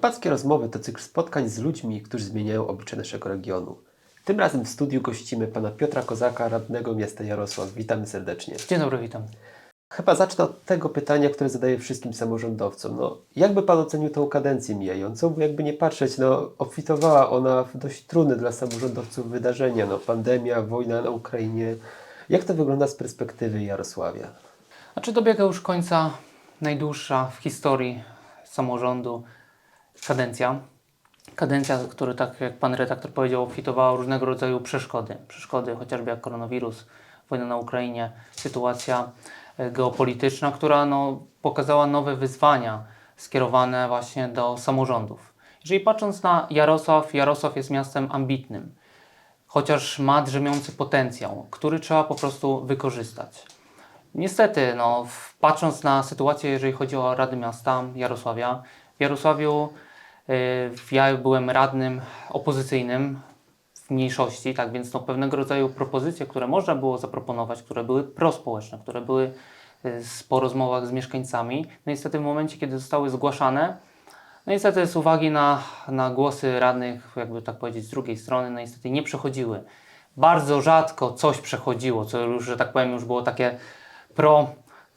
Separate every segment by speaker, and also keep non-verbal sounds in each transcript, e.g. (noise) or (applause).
Speaker 1: Podkarpackie rozmowy to cykl spotkań z ludźmi, którzy zmieniają oblicze naszego regionu. Tym razem w studiu gościmy pana Piotra Kozaka, radnego miasta Jarosław. Witamy serdecznie.
Speaker 2: Dzień dobry, witam.
Speaker 1: Chyba zacznę od tego pytania, które zadaję wszystkim samorządowcom. No, jakby pan ocenił tą kadencję mijającą? Bo jakby nie patrzeć, no, obfitowała ona w dość trudne dla samorządowców wydarzenia. No, pandemia, wojna na Ukrainie. Jak to wygląda z perspektywy Jarosławia?
Speaker 2: Znaczy dobiega już końca najdłuższa w historii samorządu kadencja. Kadencja, która, tak jak pan redaktor powiedział, obfitowała różnego rodzaju przeszkody. Przeszkody chociażby jak koronawirus, wojna na Ukrainie, sytuacja e, geopolityczna, która no, pokazała nowe wyzwania skierowane właśnie do samorządów. Jeżeli patrząc na Jarosław, Jarosław jest miastem ambitnym, chociaż ma drzemiący potencjał, który trzeba po prostu wykorzystać. Niestety, no, patrząc na sytuację, jeżeli chodzi o Rady Miasta Jarosławia, Jarosławiu y, ja byłem radnym opozycyjnym w mniejszości, tak więc no, pewnego rodzaju propozycje, które można było zaproponować, które były prospołeczne, które były y, po rozmowach z mieszkańcami, no niestety w momencie, kiedy zostały zgłaszane, no niestety z uwagi na, na głosy radnych, jakby tak powiedzieć, z drugiej strony, no niestety nie przechodziły. Bardzo rzadko coś przechodziło, co już, że tak powiem, już było takie pro,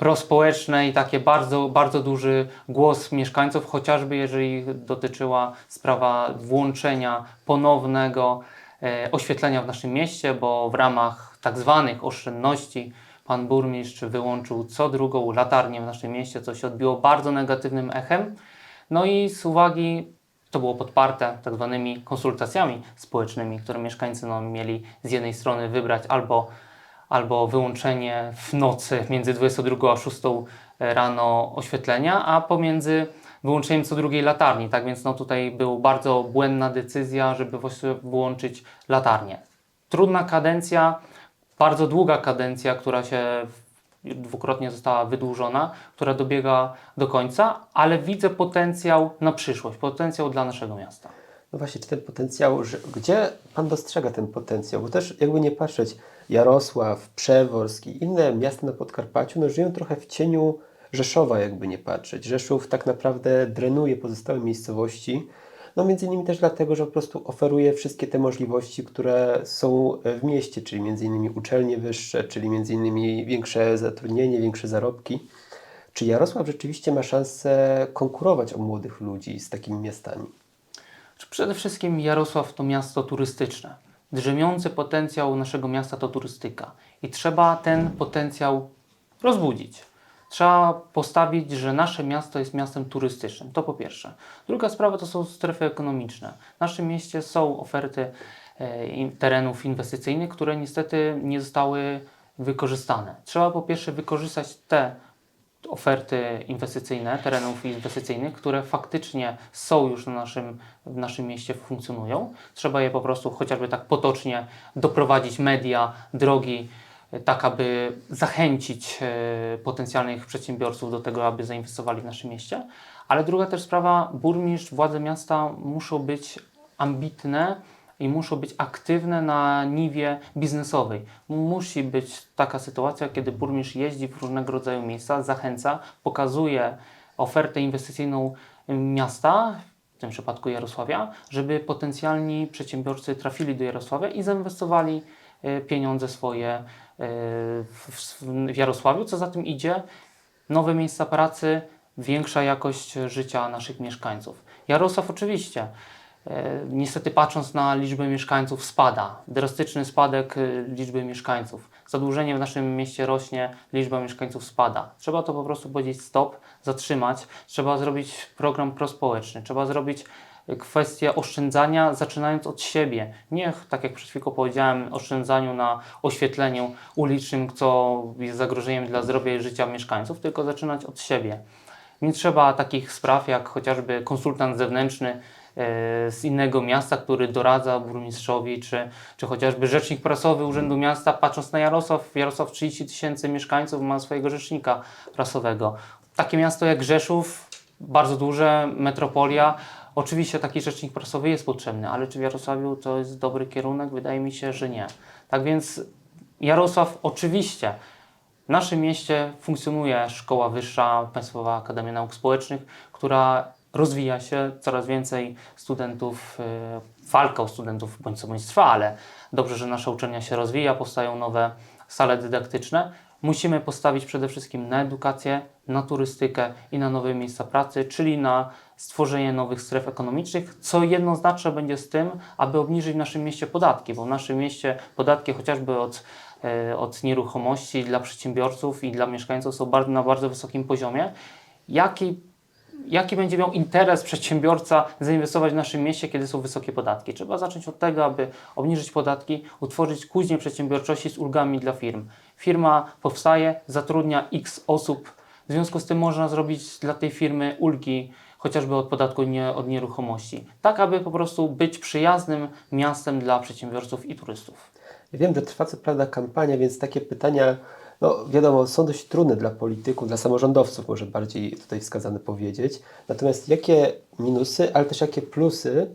Speaker 2: prospołeczne i takie bardzo, bardzo duży głos mieszkańców, chociażby jeżeli dotyczyła sprawa włączenia ponownego e, oświetlenia w naszym mieście, bo w ramach tak zwanych oszczędności pan burmistrz wyłączył co drugą latarnię w naszym mieście, co się odbiło bardzo negatywnym echem. No i z uwagi, to było podparte tak zwanymi konsultacjami społecznymi, które mieszkańcy no, mieli z jednej strony wybrać albo, albo wyłączenie w nocy między 22 a 6 rano oświetlenia, a pomiędzy wyłączeniem co drugiej latarni. Tak więc no, tutaj była bardzo błędna decyzja, żeby właściwie wyłączyć latarnię. Trudna kadencja, bardzo długa kadencja, która się dwukrotnie została wydłużona, która dobiega do końca, ale widzę potencjał na przyszłość, potencjał dla naszego miasta.
Speaker 1: No właśnie, czy ten potencjał, że, gdzie Pan dostrzega ten potencjał? Bo też jakby nie patrzeć, Jarosław, Przeworsk i inne miasta na Podkarpaciu no, żyją trochę w cieniu Rzeszowa, jakby nie patrzeć. Rzeszów tak naprawdę drenuje pozostałe miejscowości, no między innymi też dlatego, że po prostu oferuje wszystkie te możliwości, które są w mieście, czyli między innymi uczelnie wyższe, czyli między innymi większe zatrudnienie, większe zarobki. Czy Jarosław rzeczywiście ma szansę konkurować o młodych ludzi z takimi miastami?
Speaker 2: Przede wszystkim Jarosław to miasto turystyczne. Drzemiący potencjał naszego miasta to turystyka i trzeba ten potencjał rozbudzić. Trzeba postawić, że nasze miasto jest miastem turystycznym. To po pierwsze. Druga sprawa to są strefy ekonomiczne. W naszym mieście są oferty e, terenów inwestycyjnych, które niestety nie zostały wykorzystane. Trzeba po pierwsze wykorzystać te oferty inwestycyjne, terenów inwestycyjnych, które faktycznie są już na naszym, w naszym mieście, funkcjonują. Trzeba je po prostu chociażby tak potocznie doprowadzić media, drogi, tak aby zachęcić e, potencjalnych przedsiębiorców do tego, aby zainwestowali w naszym mieście. Ale druga też sprawa, burmistrz, władze miasta muszą być ambitne i muszą być aktywne na niwie biznesowej. Musi być taka sytuacja, kiedy burmistrz jeździ w różnego rodzaju miejsca, zachęca, pokazuje ofertę inwestycyjną miasta, w tym przypadku Jarosławia, żeby potencjalni przedsiębiorcy trafili do Jarosławia i zainwestowali e, pieniądze swoje e, w, Jarosławiu. Co za tym idzie, nowe miejsca pracy, większa jakość życia naszych mieszkańców. Jarosław oczywiście, niestety patrząc na liczbę mieszkańców spada, drastyczny spadek e, liczby mieszkańców. Zadłużenie w naszym mieście rośnie, liczba mieszkańców spada. Trzeba to po prostu powiedzieć stop, zatrzymać. Trzeba zrobić program prospołeczny, trzeba zrobić e, kwestię oszczędzania, zaczynając od siebie. Nie, tak jak przed chwilą powiedziałem, oszczędzaniu na oświetleniu ulicznym, co jest zagrożeniem dla zdrowia i życia mieszkańców, tylko zaczynać od siebie. Nie trzeba takich spraw jak chociażby konsultant zewnętrzny e, z innego miasta, który doradza burmistrzowi, czy, czy chociażby rzecznik prasowy Urzędu Miasta, patrząc na Jarosław, Jarosław 30 tysięcy mieszkańców ma swojego rzecznika prasowego. Takie miasto jak Rzeszów, bardzo duże, metropolia, oczywiście taki rzecznik prasowy jest potrzebny, ale czy w Jarosławiu to jest dobry kierunek? Wydaje mi się, że nie. Tak więc Jarosław oczywiście w naszym mieście funkcjonuje Szkoła Wyższa Państwowa Akademia Nauk Społecznych, która rozwija się, coraz więcej studentów, e, walka o studentów bądź co bądź trwa, ale dobrze, że nasza uczelnia się rozwija, powstają nowe sale dydaktyczne. Musimy postawić przede wszystkim na edukację, na turystykę i na nowe miejsca pracy, czyli na stworzenie nowych stref ekonomicznych, co jednoznaczne będzie z tym, aby obniżyć w naszym mieście podatki, bo w naszym mieście podatki chociażby od, e, od nieruchomości dla przedsiębiorców i dla mieszkańców są na bardzo wysokim poziomie. Jaki jaki będzie miał interes przedsiębiorca zainwestować w naszym mieście, kiedy są wysokie podatki. Trzeba zacząć od tego, aby obniżyć podatki, utworzyć kuźnię przedsiębiorczości z ulgami dla firm. Firma powstaje, zatrudnia x osób, w związku z tym można zrobić dla tej firmy ulgi, chociażby od podatku nie, od nieruchomości, tak aby po prostu być przyjaznym miastem dla przedsiębiorców i turystów.
Speaker 1: Ja wiem, że trwa co prawda kampania, więc takie pytania, no wiadomo, są dość trudne dla polityków, dla samorządowców może bardziej tutaj wskazane powiedzieć. Natomiast jakie minusy, ale też jakie plusy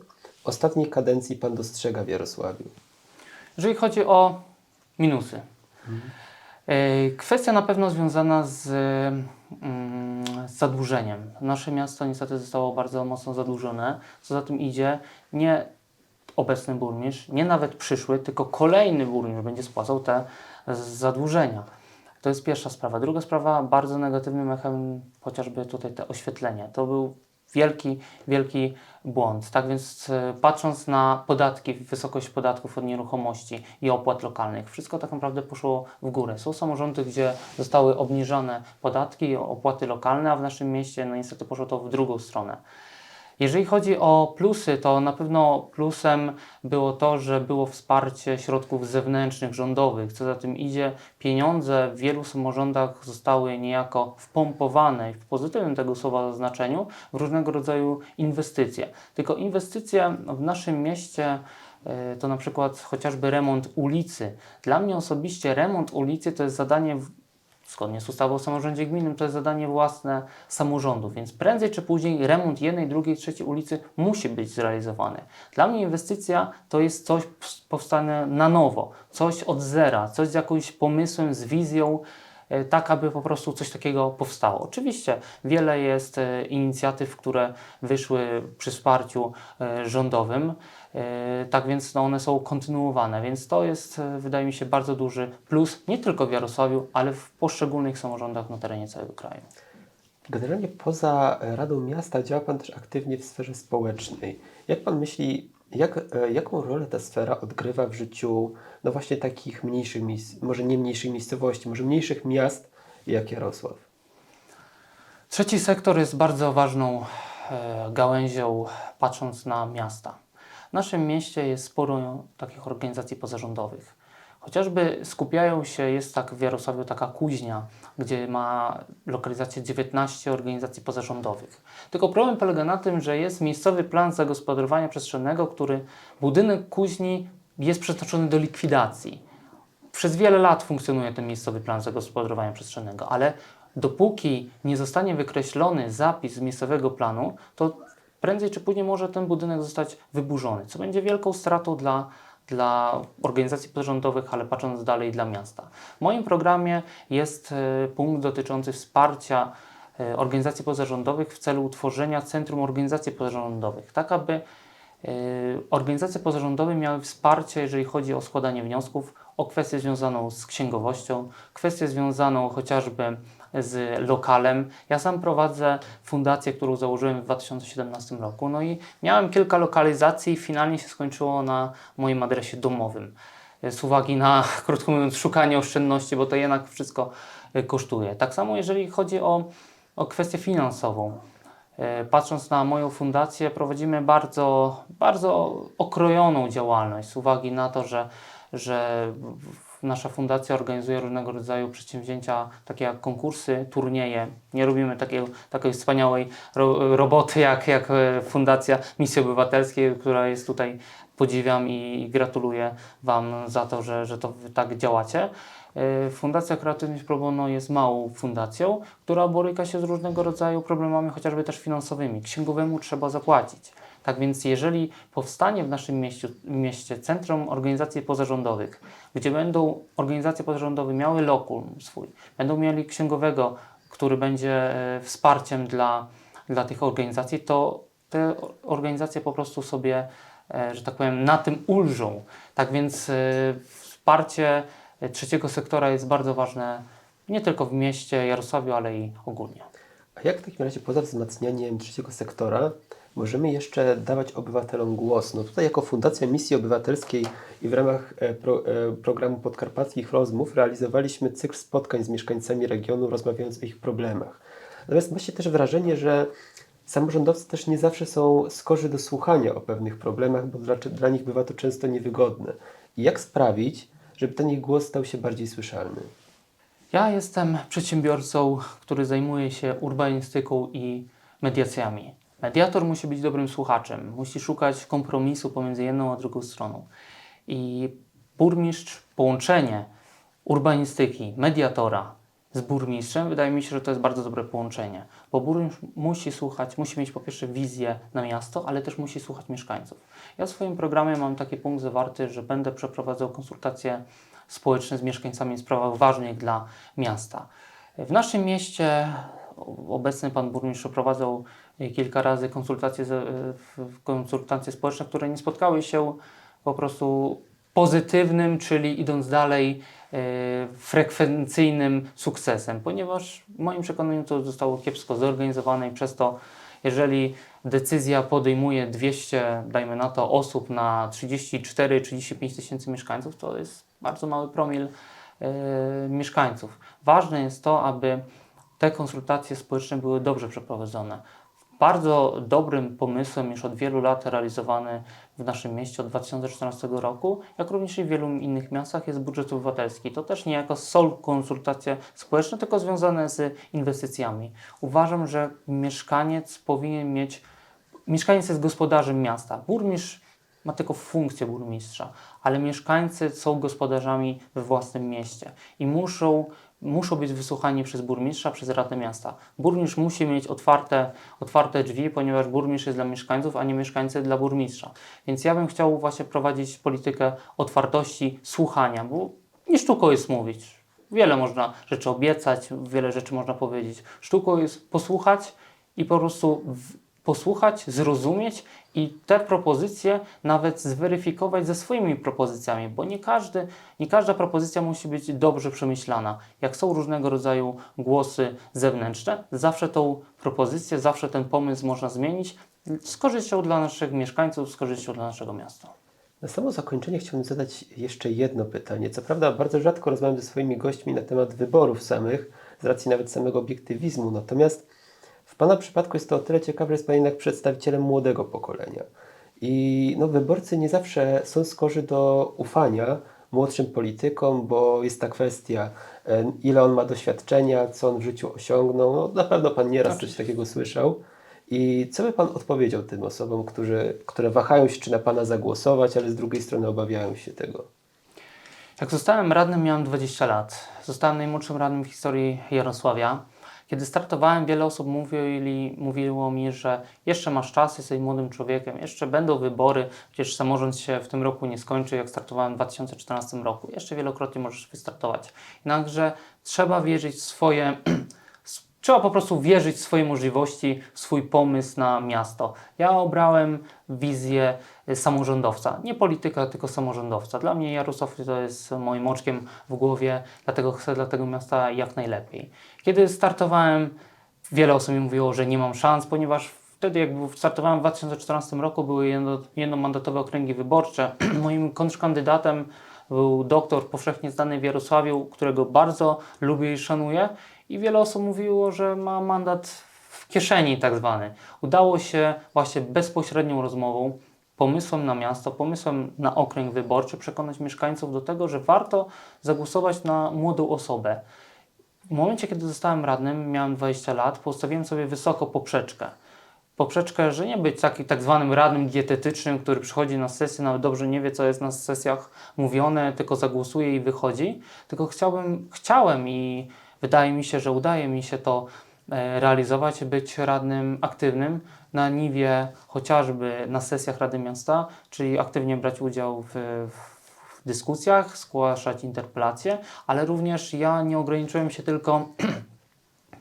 Speaker 1: ostatniej kadencji Pan dostrzega w Jarosławiu?
Speaker 2: Jeżeli chodzi o minusy. E, Kwestia na pewno związana z, mm, z zadłużeniem. Nasze miasto niestety zostało bardzo mocno zadłużone. Co za tym idzie, nie obecny burmistrz, nie nawet przyszły, tylko kolejny burmistrz będzie spłacał te zadłużenia. To jest pierwsza sprawa. Druga sprawa, bardzo negatywnym echem chociażby tutaj te oświetlenie. To był wielki, wielki błąd. Tak więc e, patrząc na podatki, wysokość podatków od nieruchomości i opłat lokalnych, wszystko tak naprawdę poszło w górę. Są samorządy, gdzie zostały obniżone podatki, opłaty lokalne, a w naszym mieście no niestety poszło to w drugą stronę. Jeżeli chodzi o plusy, to na pewno plusem było to, że było wsparcie środków zewnętrznych, rządowych. Co za tym idzie, pieniądze w wielu samorządach zostały niejako wpompowane w pozytywnym tego słowa znaczeniu w różnego rodzaju inwestycje. Tylko inwestycje w naszym mieście e, to na przykład chociażby remont ulicy. Dla mnie osobiście remont ulicy to jest zadanie zgodnie z ustawą o samorządzie gminnym, to jest zadanie własne samorządu, więc prędzej czy później remont jednej, drugiej, trzeciej ulicy musi być zrealizowany. Dla mnie inwestycja to jest coś powstane na nowo, coś od zera, coś z jakimś pomysłem, z wizją, tak aby po prostu coś takiego powstało. Oczywiście wiele jest e, inicjatyw, które wyszły przy wsparciu e, rządowym, e, tak więc no, one są kontynuowane, więc to jest, e, wydaje mi się, bardzo duży plus nie tylko w Jarosławiu, ale w poszczególnych samorządach na terenie całego kraju.
Speaker 1: Generalnie poza Radą Miasta działa Pan też aktywnie w sferze społecznej. Jak Pan myśli, jak, e, jaką rolę ta sfera odgrywa w życiu no właśnie takich mniejszych miejsc, może nie mniejszych miejscowości, może mniejszych miast jak Jarosław?
Speaker 2: Trzeci sektor jest bardzo ważną e, gałęzią, patrząc na miasta. W naszym mieście jest sporo takich organizacji pozarządowych. Chociażby skupiają się, jest tak w Jarosławiu taka kuźnia, gdzie ma lokalizację 19 organizacji pozarządowych. Tylko problem polega na tym, że jest miejscowy plan zagospodarowania przestrzennego, który budynek kuźni jest przeznaczony do likwidacji. Przez wiele lat funkcjonuje ten miejscowy plan zagospodarowania przestrzennego, ale dopóki nie zostanie wykreślony zapis z miejscowego planu, to prędzej czy później może ten budynek zostać wyburzony, co będzie wielką stratą dla, dla organizacji pozarządowych, ale patrząc dalej dla miasta. W moim programie jest e, punkt dotyczący wsparcia e, organizacji pozarządowych w celu utworzenia Centrum Organizacji Pozarządowych, tak aby e, organizacje pozarządowe miały wsparcie, jeżeli chodzi o składanie wniosków, o kwestię związaną z księgowością, kwestię związaną chociażby z lokalem. Ja sam prowadzę fundację, którą założyłem w 2017 roku, no i miałem kilka lokalizacji i finalnie się skończyło na moim adresie domowym. Z uwagi na, (laughs) krótko mówiąc, szukanie oszczędności, bo to jednak wszystko y, kosztuje. Tak samo jeżeli chodzi o, o kwestię finansową. E, Patrząc na moją fundację, prowadzimy bardzo, bardzo okrojoną działalność z uwagi na to, że, że nasza fundacja organizuje różnego rodzaju przedsięwzięcia, takie jak konkursy, turnieje. Nie robimy takiej, takiej wspaniałej ro, roboty jak, jak e, Fundacja Misji Obywatelskiej, która jest tutaj, podziwiam i gratuluję Wam za to, że, że to tak działacie. E, Fundacja Kreatywność Pro Bono jest małą fundacją, która boryka się z różnego rodzaju problemami, chociażby też finansowymi. Księgowemu trzeba zapłacić. Tak więc jeżeli powstanie w naszym mieściu, mieście Centrum Organizacji Pozarządowych, gdzie będą organizacje pozarządowe miały lokul swój, będą mieli księgowego, który będzie e, wsparciem dla, dla tych organizacji, to te organizacje po prostu sobie, e, że tak powiem, na tym ulżą. Tak więc e, wsparcie trzeciego sektora jest bardzo ważne nie tylko w mieście Jarosławiu, ale i ogólnie.
Speaker 1: A jak w takim razie poza wzmacnianiem trzeciego sektora możemy jeszcze dawać obywatelom głos? No tutaj jako Fundacja Misji Obywatelskiej i w ramach e, pro, e, programu Podkarpackich Rozmów realizowaliśmy cykl spotkań z mieszkańcami regionu, rozmawiając o ich problemach. Natomiast ma się też wrażenie, że samorządowcy też nie zawsze są skorzy do słuchania o pewnych problemach, bo dla, dla nich bywa to często niewygodne. I jak sprawić, żeby ten ich głos stał się bardziej słyszalny?
Speaker 2: Ja jestem przedsiębiorcą, który zajmuje się urbanistyką i mediacjami. Mediator musi być dobrym słuchaczem, musi szukać kompromisu pomiędzy jedną a drugą stroną. I burmistrz, połączenie urbanistyki, mediatora z burmistrzem, wydaje mi się, że to jest bardzo dobre połączenie, bo burmistrz musi słuchać, musi mieć po pierwsze wizję na miasto, ale też musi słuchać mieszkańców. Ja w swoim programie mam taki punkt zawarty, że będę przeprowadzał konsultacje społeczne z mieszkańcami w sprawach ważnych dla miasta. W naszym mieście obecny pan burmistrz przeprowadzał kilka razy konsultacje, konsultacje społeczne, które nie spotkały się po prostu pozytywnym, czyli idąc dalej, e, frekwencyjnym sukcesem, ponieważ w moim przekonaniu to zostało kiepsko zorganizowane i przez to, jeżeli decyzja podejmuje 200, dajmy na to, osób na 34-35 tysięcy mieszkańców, to jest bardzo mały promil e, mieszkańców. Ważne jest to, aby te konsultacje społeczne były dobrze przeprowadzone. Bardzo dobrym pomysłem, już od wielu lat realizowany w naszym mieście od 2014 roku, jak również i w wielu innych miastach, jest budżet obywatelski. To też nie jako sole konsultacje społeczne, tylko związane z inwestycjami. Uważam, że mieszkaniec powinien mieć. Mieszkaniec jest gospodarzem miasta. Burmistrz ma tylko funkcję burmistrza, ale mieszkańcy są gospodarzami we własnym mieście i muszą, muszą być wysłuchani przez burmistrza, przez Radę Miasta. Burmistrz musi mieć otwarte, otwarte drzwi, ponieważ burmistrz jest dla mieszkańców, a nie mieszkańcy dla burmistrza. Więc ja bym chciał właśnie prowadzić politykę otwartości, słuchania, bo nie sztuką jest mówić. Wiele można rzeczy obiecać, wiele rzeczy można powiedzieć. Sztuką jest posłuchać i po prostu w, posłuchać, zrozumieć i te propozycje nawet zweryfikować ze swoimi propozycjami, bo nie, każdy, nie każda propozycja musi być dobrze przemyślana. Jak są różnego rodzaju głosy zewnętrzne, zawsze tą propozycję, zawsze ten pomysł można zmienić z korzyścią dla naszych mieszkańców, z korzyścią dla naszego miasta.
Speaker 1: Na samo zakończenie chciałbym zadać jeszcze jedno pytanie. Co prawda, bardzo rzadko rozmawiam ze swoimi gośćmi na temat wyborów samych, z racji nawet samego obiektywizmu. Natomiast w Pana przypadku jest to o tyle ciekawe, że jest Pan jednak przedstawicielem młodego pokolenia. I no, wyborcy nie zawsze są skorzy do ufania młodszym politykom, bo jest ta kwestia, e, ile on ma doświadczenia, co on w życiu osiągnął. No, na pewno Pan nieraz coś takiego słyszał. I co by Pan odpowiedział tym osobom, którzy, które wahają się, czy na Pana zagłosować, ale z drugiej strony obawiają się tego?
Speaker 2: Jak zostałem radnym, miałem 20 lat. Zostałem najmłodszym radnym w historii Jarosławia. Kiedy startowałem, wiele osób mówili, mówiło mi, że jeszcze masz czas, jesteś młodym człowiekiem, jeszcze będą wybory, przecież samorząd się w tym roku nie skończy, jak startowałem w 2014 roku. Jeszcze wielokrotnie możesz wystartować. Jednakże trzeba wierzyć w swoje (clears throat) Trzeba po prostu wierzyć w swoje możliwości, w swój pomysł na miasto. Ja obrałem wizję y, samorządowca, nie polityka, tylko samorządowca. Dla mnie Jarosław to jest moim oczkiem w głowie, dlatego chcę dla tego miasta jak najlepiej. Kiedy startowałem, wiele osób mi mówiło, że nie mam szans, ponieważ wtedy, jak startowałem w 2014 roku, były jedno, jednomandatowe okręgi wyborcze. (clears throat) Moim kontrkandydatem był doktor powszechnie znany w Jarosławiu, którego bardzo lubię i szanuję. I wiele osób mówiło, że ma mandat w kieszeni tak zwany. Udało się właśnie bezpośrednią rozmową, pomysłem na miasto, pomysłem na okręg wyborczy przekonać mieszkańców do tego, że warto zagłosować na młodą osobę. W momencie, kiedy zostałem radnym, miałem 20 lat, postawiłem sobie wysoko poprzeczkę. Poprzeczkę, że nie być taki tak zwanym radnym dietetycznym, który przychodzi na sesję, nawet dobrze nie wie, co jest na sesjach mówione, tylko zagłosuje i wychodzi. Tylko chciałbym, chciałem i wydaje mi się, że udaje mi się to e, realizować, być radnym aktywnym na niwie chociażby na sesjach Rady Miasta, czyli aktywnie brać udział w, w dyskusjach, zgłaszać interpelacje, ale również ja nie ograniczyłem się tylko (clears throat)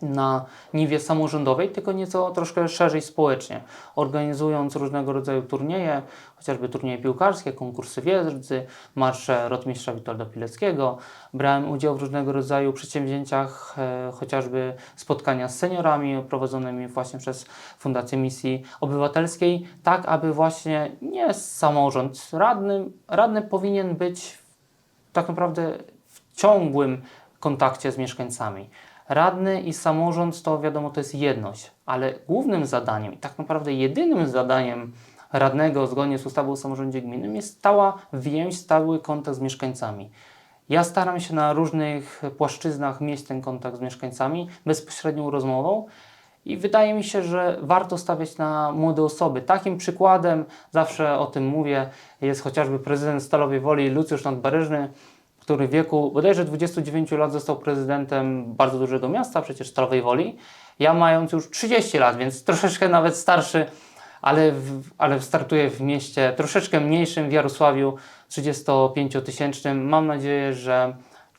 Speaker 2: na niwie samorządowej, tylko nieco troszkę szerzej społecznie, organizując różnego rodzaju turnieje, chociażby turnieje piłkarskie, konkursy wiedzy, marsze Rotmistrza Witolda Pileckiego. Brałem udział w różnego rodzaju przedsięwzięciach, e, chociażby spotkania z seniorami prowadzonymi właśnie przez Fundację Misji Obywatelskiej, tak aby właśnie nie samorząd, radny, radny powinien być tak naprawdę w ciągłym kontakcie z mieszkańcami. Radny i samorząd to wiadomo, to jest jedność, ale głównym zadaniem i tak naprawdę jedynym zadaniem radnego zgodnie z ustawą o samorządzie gminnym jest stała więź, stały kontakt z mieszkańcami. Ja staram się na różnych płaszczyznach mieć ten kontakt z mieszkańcami, bezpośrednią rozmową i wydaje mi się, że warto stawiać na młode osoby. Takim przykładem, zawsze o tym mówię, jest chociażby prezydent Stalowej Woli Lucjusz Nadbaryżny, który w wieku bodajże 29 lat został prezydentem bardzo dużego miasta, przecież Stalowej Woli. Ja mając już 30 lat, więc troszeczkę nawet starszy, ale, w, ale startuję w mieście troszeczkę mniejszym, w Jarosławiu 35-tysięcznym. Mam nadzieję, że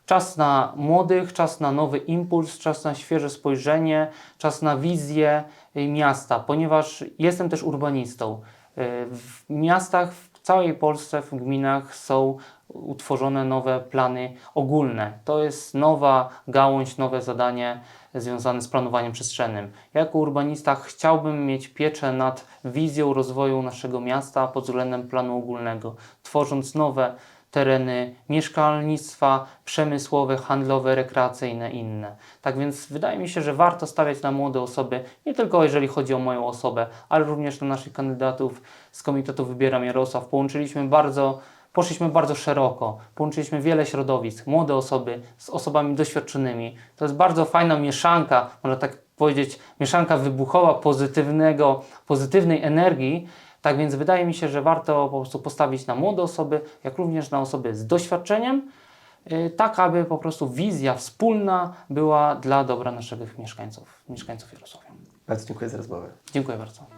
Speaker 2: czas na młodych, czas na nowy impuls, czas na świeże spojrzenie, czas na wizję y, miasta, ponieważ jestem też urbanistą. Y, W miastach, w całej Polsce, w gminach są utworzone nowe plany ogólne. To jest nowa gałąź, nowe zadanie związane z planowaniem przestrzennym. Jako urbanista chciałbym mieć pieczę nad wizją rozwoju naszego miasta pod względem planu ogólnego, tworząc nowe tereny mieszkalnictwa, przemysłowe, handlowe, rekreacyjne, inne. Tak więc wydaje mi się, że warto stawiać na młode osoby, nie tylko jeżeli chodzi o moją osobę, ale również na naszych kandydatów z Komitetu Wybieram Jarosław. Połączyliśmy bardzo, poszliśmy bardzo szeroko, połączyliśmy wiele środowisk, młode osoby z osobami doświadczonymi. To jest bardzo fajna mieszanka, można tak powiedzieć, mieszanka wybuchowa pozytywnego, pozytywnej energii, tak więc wydaje mi się, że warto po prostu postawić na młode osoby, jak również na osoby z doświadczeniem, yy, tak aby po prostu wizja wspólna była dla dobra naszych mieszkańców, mieszkańców Jarosławia.
Speaker 1: Bardzo dziękuję za rozmowę.
Speaker 2: Dziękuję bardzo.